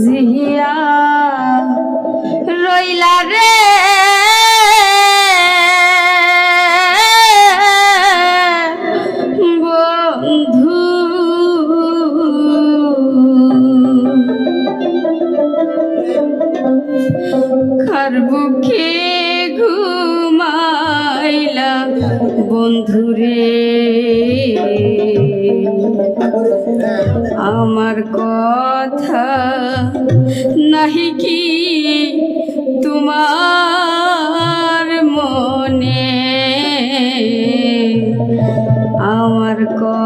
জিয়া রইলা রে। বন্ধু। খারবুকে ঘুমাইলা বন্ধুরে আমার কথা নাহি কি তোমার মনে? আমার কথা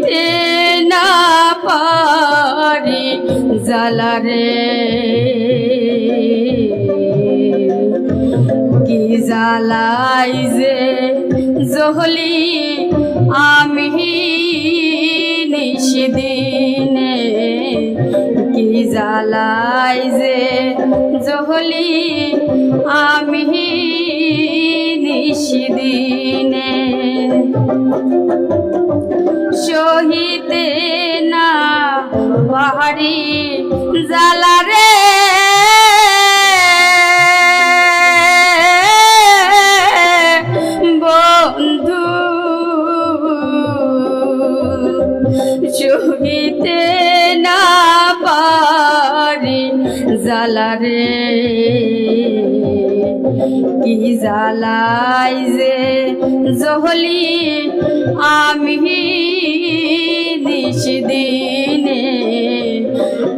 সহিতে না পারি জ্বালা রে। কি জ্বালাই যে জহলি আমি নিশিদিনে। কি জ্বালাই যে জহলি আমি নিশিদিনে। বাহারি জ্বালা রে। বন্ধু সহিতে না পারি জ্বালা রে। কি জ্বালাই যে জহলি আমি দিনে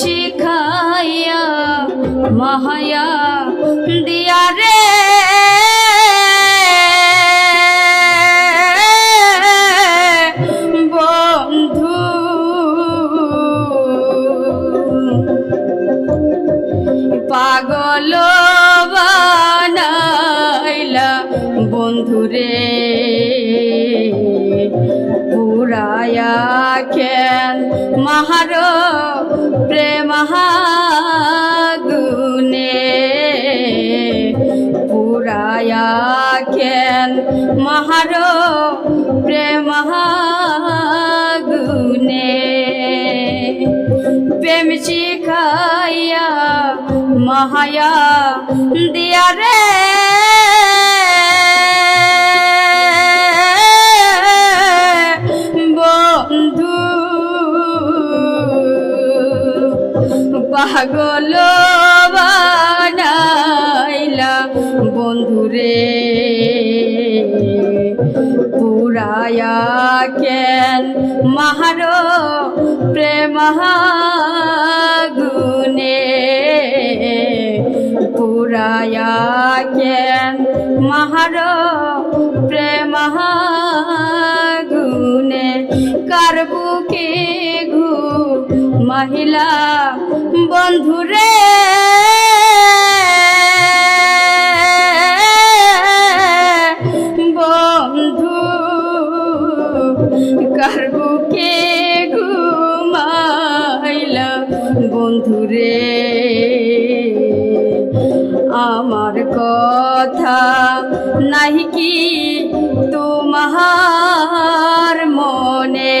শিখাইয়া মহায়া দিয়া রে। বন্ধু পাগল বানাইলা বন্ধুরে উড়ায়া খেল মাহার প্রেমাগুনে পুরায়া খেল মাহার প্রেমাগুনে প্রেম শিখাইয়া মাহায়া দিয়া রে। পাগল বন্ধুরে পুরায়া কেন মাহার প্রেম গুনে পুরায়া কেন মাহার প্রেম গুনে কার বুকে ঘু মহিলা বন্ধুরে বন্ধু কার বুকে ঘুমাইলা বন্ধুরে আমার কথা নাহি কি তোমার মনে?